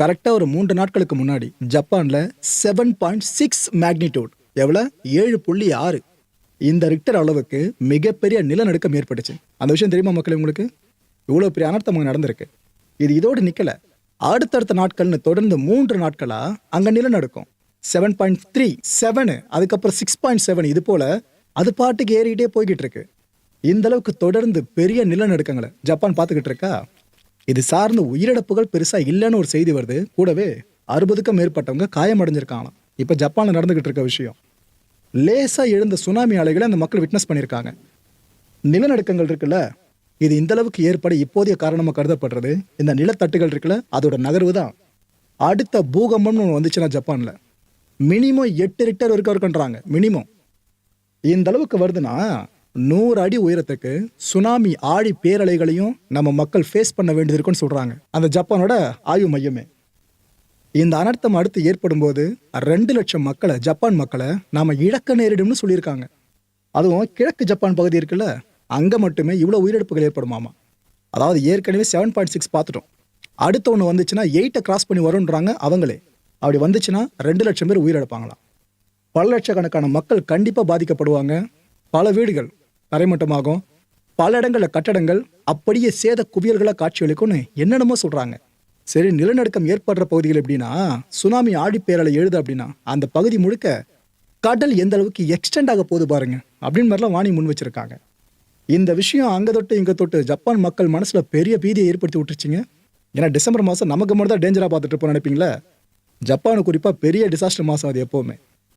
கரெக்டாக ஒரு மூன்று நாட்களுக்கு முன்னாடி ஜப்பானில் செவன் பாயிண்ட் சிக்ஸ் மேக்னிடியூட் எவ்வளோ ஏழு புள்ளி ஆறு. இந்த ரிக்டர் அளவுக்கு மிகப்பெரிய நிலநடுக்கம் ஏற்பட்டுச்சு. அந்த விஷயம் தெரியுமா மக்களே உங்களுக்கு? இவ்வளோ பெரிய அனர்த்தம் அங்கே நடந்திருக்கு. இது இதோடு நிற்கல அடுத்தடுத்த நாட்கள்னு தொடர்ந்து மூன்று நாட்களாக அங்கே நிலநடுக்கம். செவன் பாயிண்ட் த்ரீ செவனு அதுக்கப்புறம் சிக்ஸ் பாயிண்ட் செவன் இது போல் அது பாட்டுக்கு ஏறிக்கிட்டே போய்கிட்டு இருக்கு. இந்த அளவுக்கு தொடர்ந்து பெரிய நிலநடுக்கங்களை ஜப்பான் பார்த்துக்கிட்டு இருக்கா? இது சார்ந்த உயிரிழப்புகள் பெருசா இல்லைன்னு ஒரு செய்தி வருது. கூடவே அறுபதுக்கும் மேற்பட்டவங்க காயமடைஞ்சிருக்காங்களாம். இப்போ ஜப்பானில் நடந்துகிட்டு இருக்க விஷயம். லேசா எழுந்த சுனாமி அலைகளை அந்த மக்கள் விட்னஸ் பண்ணியிருக்காங்க. நிலநடுக்கங்கள் இருக்குல்ல? இது இந்த அளவுக்கு ஏற்பட இப்போதைய காரணமாக கருதப்படுறது. இந்த நிலத்தட்டுகள் இருக்குல்ல? அதோட நகர்வு தான். அடுத்த பூகம்பம்னு ஒன்று வந்துச்சுன்னா ஜப்பானில். மினிமம் எட்டு ரிக்டர் வரைக்கும் இருக்குன்றாங்க. மினிமம். இந்த அளவுக்கு வருதுன்னா நூறு அடி உயரத்துக்கு சுனாமி ஆழி பேரலைகளையும் நம்ம மக்கள் ஃபேஸ் பண்ண வேண்டியது இருக்குன்னு சொல்கிறாங்க அந்த ஜப்பானோட ஆய்வு மையமே. இந்த அனர்த்தம் அடுத்து ஏற்படும் போது ரெண்டு லட்சம் மக்களை ஜப்பான் மக்களை நாம் இழக்க நேரிடும்னு சொல்லியிருக்காங்க. அதுவும் கிழக்கு ஜப்பான் பகுதி இருக்குல்ல அங்கே மட்டுமே இவ்வளோ உயிரிழப்புகள் ஏற்படுமாமா. அதாவது ஏற்கனவே செவன் பாயிண்ட் சிக்ஸ் பார்த்துட்டோம். அடுத்த ஒன்று வந்துச்சுன்னா எயிட்டை கிராஸ் பண்ணி வரும்ன்றாங்க அவங்களே. அப்படி வந்துச்சுன்னா ரெண்டு லட்சம் பேர் உயிரிழப்பாங்களாம். பல லட்சக்கணக்கான மக்கள் கண்டிப்பாக பாதிக்கப்படுவாங்க. பல வீடுகள் தரைமட்டமாகும். பல இடங்களில் கட்டடங்கள் அப்படியே சேத குவியல்களாக காட்சியளிக்கும்னு என்னென்னமோ சொல்கிறாங்க சரி நிலநடுக்கம் ஏற்படுற பகுதிகள் எப்படின்னா சுனாமி ஆழிப்பேரலை எழுது அப்படின்னா அந்த பகுதி முழுக்க கடல் எந்த அளவுக்கு எக்ஸ்டெண்ட் ஆக போகுது பாருங்க அப்படின்னு மாதிரிலாம் வாணி முன் வச்சிருக்காங்க. இந்த விஷயம் அங்கே தொட்டு இங்கே தொட்டு ஜப்பான் மக்கள் மனசில் பெரிய பீதியை ஏற்படுத்தி விட்டுருச்சிங்க. ஏன்னா டிசம்பர் மாதம் நமக்கு மட்டும் தான் டேஞ்சராக பார்த்துட்டு இருப்போம் நினைப்பீங்களா? ஜப்பானு குறிப்பாக பெரிய டிசாஸ்டர் மாதம் அது எப்போவுமே.